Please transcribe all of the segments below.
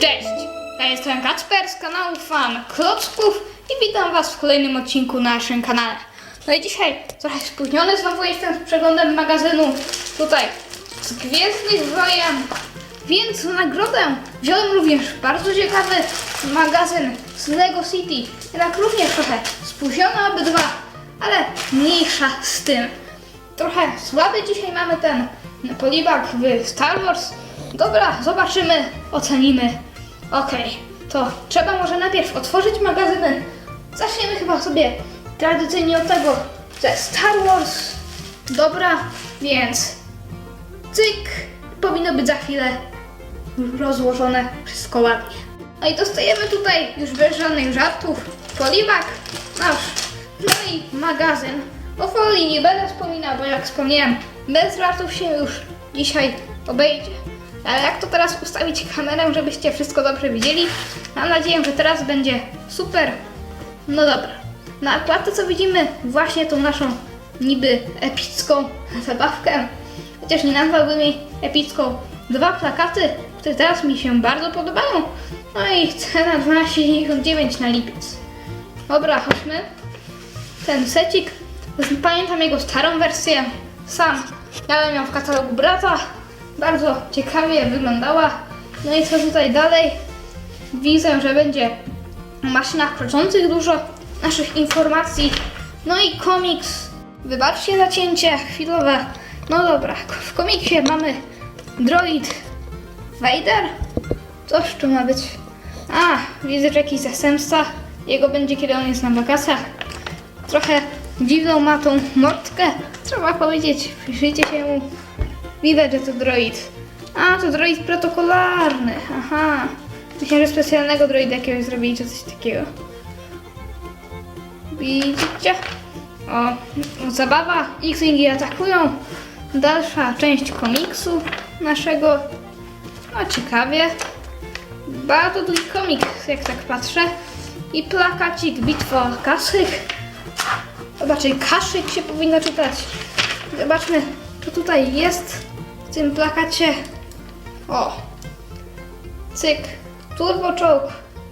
Cześć! Ja jestem Kacper z kanału Fan Klocków i witam Was w kolejnym odcinku na naszym kanale. No i dzisiaj trochę spóźniony znowu jestem z przeglądem magazynu tutaj z Gwiezdnych Wojen, więc nagrodę wziąłem również bardzo ciekawy magazyn z Lego City. Jednak również trochę spóźnione obydwa, ale mniejsza z tym. Trochę słaby dzisiaj mamy ten polibak w Star Wars. Dobra, zobaczymy, ocenimy. Okej, to trzeba może najpierw otworzyć magazyny. Zaczniemy chyba sobie tradycyjnie od tego ze Star Wars. Dobra, więc cyk, powinno być za chwilę rozłożone wszystko ładnie. No i dostajemy tutaj już bez żadnych żartów polibak nasz, no i magazyn. O folii nie będę wspominał, bo jak wspomniałem, bez żartów się już dzisiaj obejdzie. Ale jak to teraz ustawić kamerę, żebyście wszystko dobrze widzieli? Mam nadzieję, że teraz będzie super. No dobra. Na klatce co widzimy? Właśnie tą naszą niby epicką zabawkę. Chociaż nie nazwałbym jej epicką. Dwa plakaty, które teraz mi się bardzo podobają. No i cena 12,99 na lipiec. Dobra, chodźmy. Ten secik, pamiętam jego starą wersję. Sam miałem ją w katalogu brata. Bardzo ciekawie wyglądała. No i co tutaj dalej? Widzę, że będzie o maszynach kroczących dużo naszych informacji. No i komiks. Wybaczcie zacięcie chwilowe. No dobra, w komiksie mamy droid Vader. Coś tu ma być. A, widzę, że jakiś zastępca. Jego będzie, kiedy on jest na wakacjach. Trochę dziwną ma tą mordkę. Trzeba powiedzieć, przyjrzyjcie się mu. Widać, że to droid. A, to droid protokolarny. Aha. Myślałem, że specjalnego droida jakiegoś zrobili, czy coś takiego. Widzicie? O, o, zabawa. X-Wingi atakują. Dalsza część komiksu naszego. No, ciekawie. Bardzo długi komiks, jak tak patrzę. I plakacik Bitwa Kaszyk. Zobaczcie, Kaszyk się powinno czytać. Zobaczmy, co tutaj jest w tym plakacie. O! Cyk. Turbo Czołg,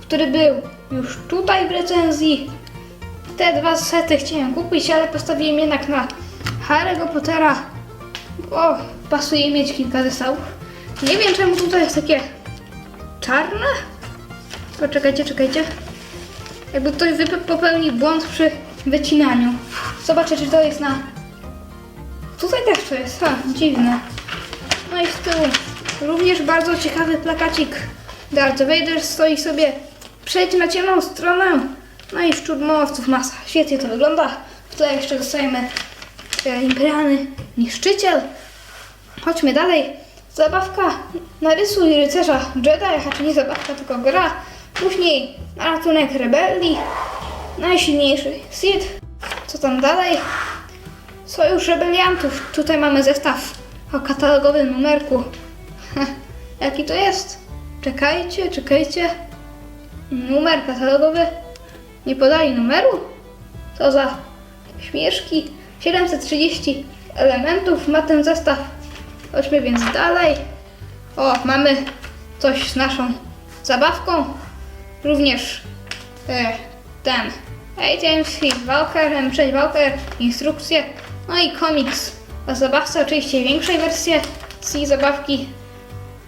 który był już tutaj w recenzji. Te dwa sety chciałem kupić, ale postawiłem jednak na Harry'ego Pottera. O, pasuje mieć kilka zestawów. Nie wiem czemu tutaj jest takie czarne. Poczekajcie, czekajcie. Jakby ktoś popełnił błąd przy wycinaniu. Zobaczę, czy to jest na Tutaj też to jest, ha, dziwne. No i z tyłu również bardzo ciekawy plakacik. Darth Vader stoi sobie, przejdź na ciemną stronę. No i szturmowców masa. Świetnie to wygląda. Tutaj jeszcze dostajemy e, imperialny niszczyciel. Chodźmy dalej. Zabawka narysuj rycerza Jedi, a czy nie zabawka, tylko gra. Później ratunek rebelii. Najsilniejszy Sith. Co tam dalej? Sojusz Rebeliantów. Tutaj mamy zestaw o katalogowym numerku. Jaki to jest? Czekajcie, czekajcie. Numer katalogowy. Nie podali numeru? Co za śmieszki. 730 elementów ma ten zestaw. Chodźmy więc dalej. O, mamy coś z naszą zabawką. Również e, ten ATMC Walker, M6 Walker, instrukcje, no i komiks o zabawce, oczywiście większej wersji tej zabawki.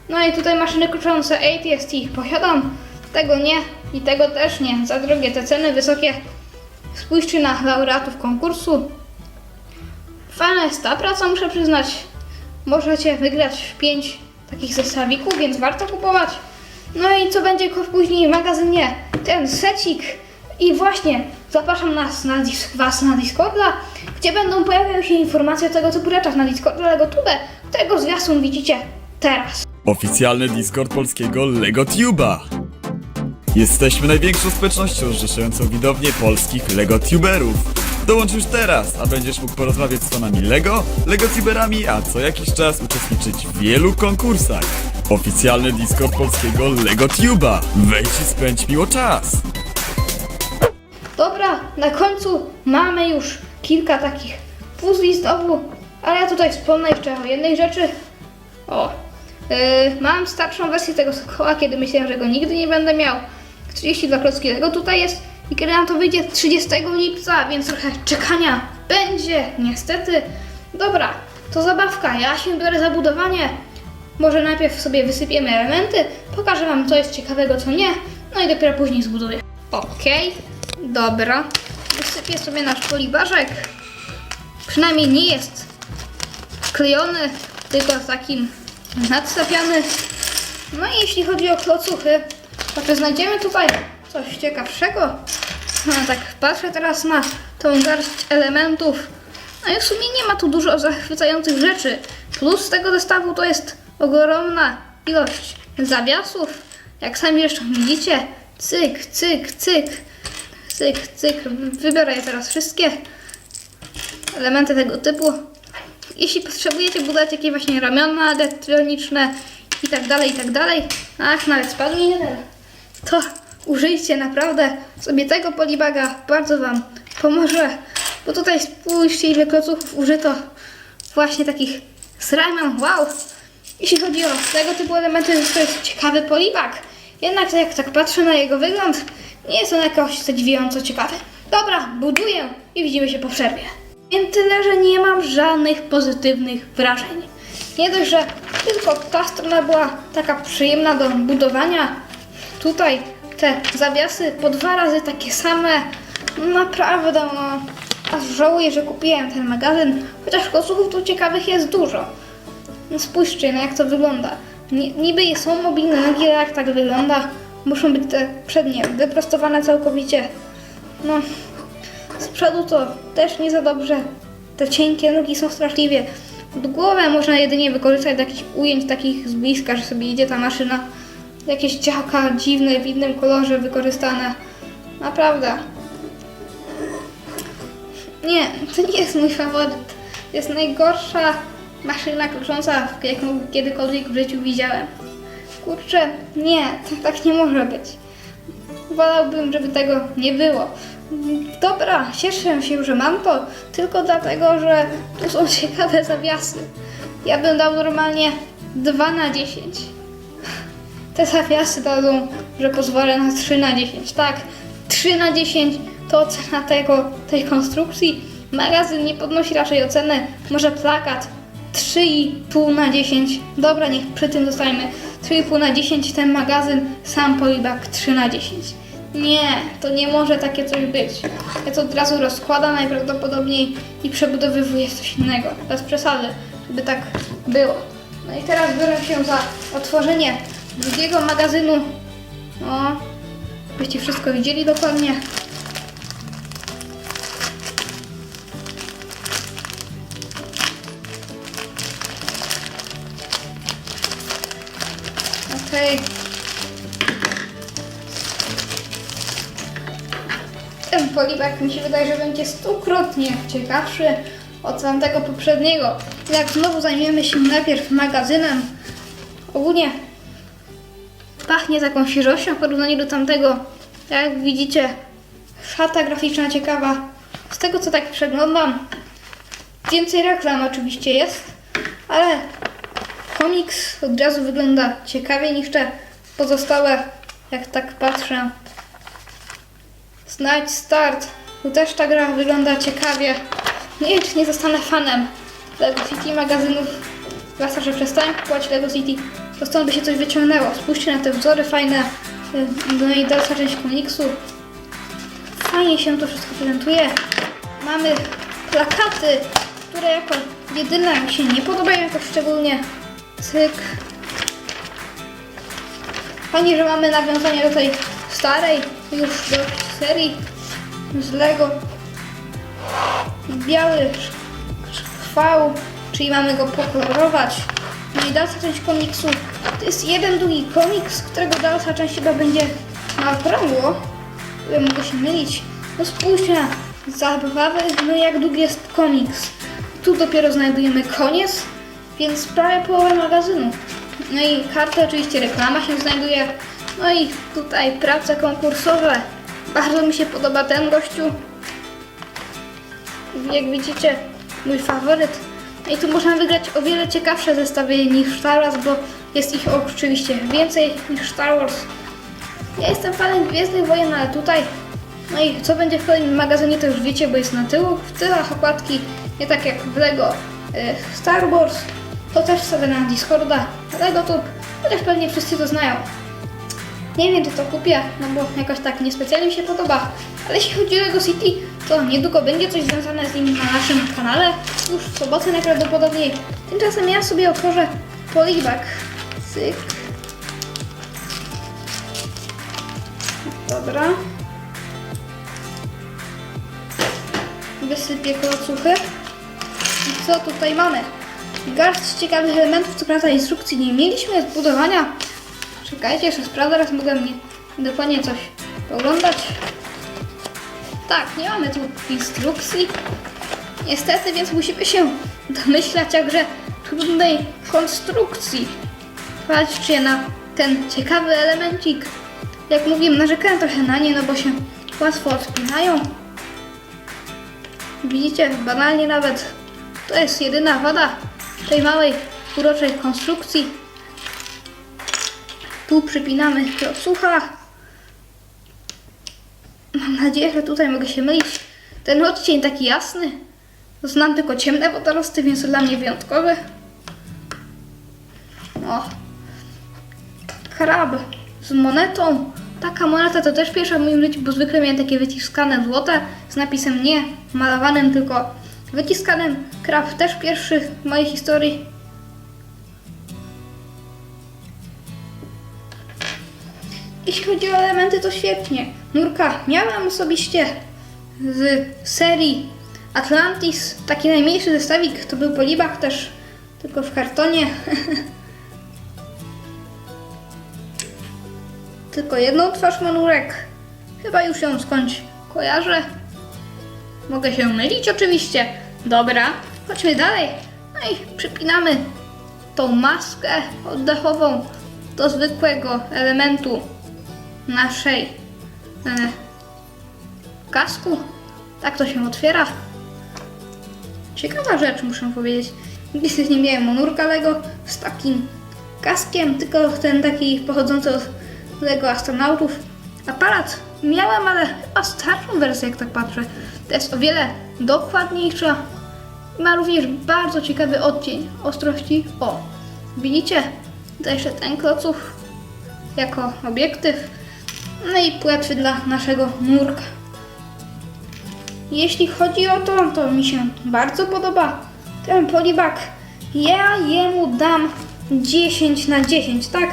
No i tutaj maszyny kroczące ATST posiadam, tego nie i tego też nie, za drogie te ceny wysokie. Spójrzcie na laureatów konkursu. Fajna jest ta praca, muszę przyznać. Możecie wygrać w 5 takich zestawików, więc warto kupować. No i co będzie później w magazynie? Ten secik. I właśnie zapraszam nas na Was na Discorda, gdzie będą pojawiały się informacje o tego typu rzeczach na Discordzie LegoTube, którego zwiastun widzicie teraz. Oficjalny Discord polskiego LegoTube'a. Jesteśmy największą społecznością zrzeszającą widownię polskich LegoTuberów. Dołącz już teraz, a będziesz mógł porozmawiać z fanami Lego, LegoTuberami, a co jakiś czas uczestniczyć w wielu konkursach. Oficjalny Discord polskiego LegoTube'a. Wejdź i spędź miło czas. Dobra, na końcu mamy już kilka takich puzli znowu, ale ja tutaj wspomnę jeszcze o jednej rzeczy. O, yy, mam starszą wersję tego Sokoła, kiedy myślałem, że go nigdy nie będę miał. 32 klocki Lego tutaj jest i kiedy nam to wyjdzie 30 lipca, więc trochę czekania będzie, niestety. Dobra, to zabawka, ja się biorę za budowanie. Może najpierw sobie wysypiemy elementy, pokażę wam co jest ciekawego, co nie, no i dopiero później zbuduję. Okej, dobra. Wysypię sobie nasz polibarzek. Przynajmniej nie jest klejony, tylko takim nadstawiany. No i jeśli chodzi o klocuchy, to czy znajdziemy tutaj coś ciekawszego? No tak, patrzę teraz na tą garść elementów. No i w sumie nie ma tu dużo zachwycających rzeczy. Plus tego zestawu to jest ogromna ilość zawiasów. Jak sami zresztą widzicie, cyk, cyk, cyk, cyk, cyk. Wybiorę je teraz wszystkie elementy tego typu. Jeśli potrzebujecie budować jakieś właśnie ramiona elektroniczne i tak dalej, i tak dalej, ach, nawet spadł jeden, to użyjcie naprawdę sobie tego polibaga, bardzo Wam pomoże, bo tutaj spójrzcie ile kloców użyto właśnie takich z ramion, wow! Jeśli chodzi o tego typu elementy, to jest ciekawy polibag. Jednak jak tak patrzę na jego wygląd, nie jest on jakoś zadziwiająco ciekawy. Dobra, buduję i widzimy się po przerwie. Wiem tyle, że nie mam żadnych pozytywnych wrażeń. Nie dość, że tylko ta strona była taka przyjemna do budowania. Tutaj te zawiasy po dwa razy takie same. Naprawdę, no. Aż żałuję, że kupiłem ten magazyn, chociaż koców tu ciekawych jest dużo. No spójrzcie, no jak to wygląda. Ni- niby są mobilne nogi, ale jak tak wygląda, muszą być te przednie wyprostowane całkowicie. No, z przodu to też nie za dobrze. Te cienkie nogi są straszliwie. Głowę można jedynie wykorzystać do jakichś ujęć takich z bliska, że sobie idzie ta maszyna. Jakieś działka dziwne w innym kolorze wykorzystane. Naprawdę. Nie, to nie jest mój faworyt. Jest najgorsza maszyna krocząca, jaką kiedykolwiek w życiu widziałem. Kurczę, nie, tak nie może być. Wolałbym, żeby tego nie było. Dobra, cieszę się, że mam to, tylko dlatego, że tu są ciekawe zawiasy. Ja bym dał normalnie 2 na 10. Te zawiasy dadzą, że pozwolę na 3 na 10. Tak, 3 na 10 to ocena tego, tej konstrukcji. Magazyn nie podnosi raczej oceny, może plakat 3,5 na 10. Dobra, niech przy tym zostajemy. 3,5 na 10 ten magazyn, sam polibak 3 na 10. Nie, to nie może takie coś być. Ja to od razu rozkładam najprawdopodobniej i przebudowywuję coś innego. Bez przesady, żeby tak było. No i teraz biorę się za otworzenie drugiego magazynu. O, byście wszystko widzieli dokładnie. Okej. Ten polibak mi się wydaje, że będzie stukrotnie ciekawszy od tamtego poprzedniego. Jak znowu zajmiemy się najpierw magazynem, ogólnie pachnie taką świeżością w porównaniu do tamtego. Jak widzicie, szata graficzna ciekawa. Z tego co tak przeglądam, więcej reklam oczywiście jest, ale komiks od razu wygląda ciekawiej niż te pozostałe, jak tak patrzę. Znajdź start. Tu też ta gra wygląda ciekawie. Nie wiem, czy nie zostanę fanem Lego City magazynów. Zwłaszcza, że przestałem kupować Lego City, to stąd by się coś wyciągnęło. Spójrzcie na te wzory fajne. y, No i dalsza część komiksu. Fajnie się to wszystko prezentuje. Mamy plakaty, które jako jedyne mi się nie podobają jakoś szczególnie. Cyk. Fajnie, że mamy nawiązanie do tej starej już do serii z Lego. Biały sz- chwał, czyli mamy go pokolorować. No i dalsza część komiksu to jest jeden długi komiks, którego dalsza część chyba będzie na okrągło. Ja mogę się mylić. No spójrzcie na zabawę, no jak długi jest komiks. Tu dopiero znajdujemy koniec, więc prawie połowę magazynu. No i karty, oczywiście reklama się znajduje. No i tutaj prace konkursowe. Bardzo mi się podoba ten gościu. jak widzicie, mój faworyt. No I tu można wygrać o wiele ciekawsze zestawy niż Wars, bo jest ich oczywiście więcej niż Star Wars. Ja jestem fanem Gwiezdnych Wojen, ale tutaj... No i co będzie w kolejnym magazynie, to już wiecie, bo jest na tyłu. W tylach okładki, nie tak jak w Lego e, Star Wars. To też sobie na Discorda, Lego Tube, chociaż pewnie wszyscy to znają. Nie wiem, czy to kupię, no bo jakoś tak niespecjalnie mi się podoba. Ale jeśli chodzi o Lego City, to niedługo będzie coś związane z nim na naszym kanale. Już w sobotę najprawdopodobniej. Tymczasem ja sobie otworzę polibak. Cyk. Dobra. Wysypię klocuchy. I co tutaj mamy? Garść ciekawych elementów, co prawda instrukcji nie mieliśmy zbudowania. Czekajcie, jeszcze sprawdzę, raz mogę mnie dokładnie coś oglądać. Tak, nie mamy tu instrukcji. Niestety, więc musimy się domyślać jakże trudnej konstrukcji. Patrzcie na ten ciekawy elemencik. Jak mówiłem, narzekałem trochę na nie, no bo się łatwo odpinają. Widzicie, banalnie nawet to jest jedyna wada tej małej, uroczej konstrukcji. Tu przypinamy klocucha. Mam nadzieję, że tutaj mogę się mylić. Ten odcień taki jasny. Znam tylko ciemne wodorosty, więc dla mnie wyjątkowe. O. Krab z monetą. Taka moneta to też pierwsza w moim życiu, bo zwykle miałem takie wyciskane złote z napisem nie malowanym, tylko wyciskanym. Krab też pierwszy w mojej historii. Jeśli chodzi o elementy, to świetnie. Nurka miałam osobiście z serii Atlantis. Taki najmniejszy zestawik to był polibak też, tylko w kartonie. tylko jedną twarz ma nurek. Chyba już ją skądś kojarzę. Mogę się mylić oczywiście. Dobra, chodźmy dalej. No i przypinamy tą maskę oddechową do zwykłego elementu naszej e, kasku. Tak to się otwiera. Ciekawa rzecz, muszę powiedzieć. Nigdy nie miałem monurka Lego z takim kaskiem, tylko ten taki pochodzący od Lego astronautów. Aparat miałem, ale chyba starszą wersję, jak tak patrzę. To jest o wiele dokładniejsza. Ma również bardzo ciekawy odcień ostrości. O, widzicie? To jeszcze ten kloców jako obiektyw. No i płetwy dla naszego nurka. Jeśli chodzi o to, to mi się bardzo podoba ten polibak. Ja jemu dam 10 na 10, tak?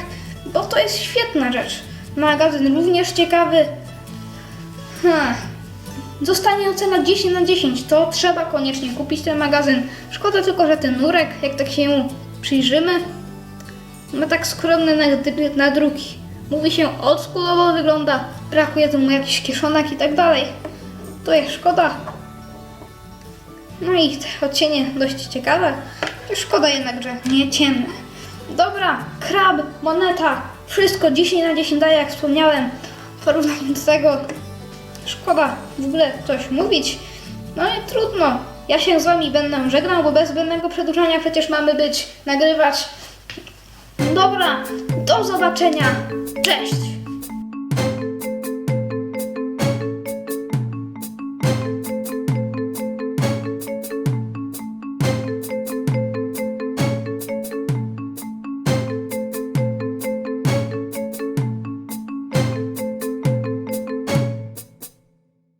Bo to jest świetna rzecz. Magazyn również ciekawy. Hmm. Zostanie ocena 10 na 10. To trzeba koniecznie kupić ten magazyn. Szkoda tylko, że ten nurek, jak tak się mu przyjrzymy, ma tak skromne nad- nadruki. Mówi się oldschoolowo wygląda, brakuje mu jakichś kieszonek i tak dalej. To jest szkoda. No i te odcienie dość ciekawe. Szkoda jednak, że nie ciemne. Dobra, krab, moneta, wszystko 10 na 10 daje, jak wspomniałem. W porównaniu do tego szkoda w ogóle coś mówić. No i trudno. Ja się z wami będę żegnał, bo bez zbędnego przedłużania przecież mamy być, nagrywać. Dobra, do zobaczenia. Cześć!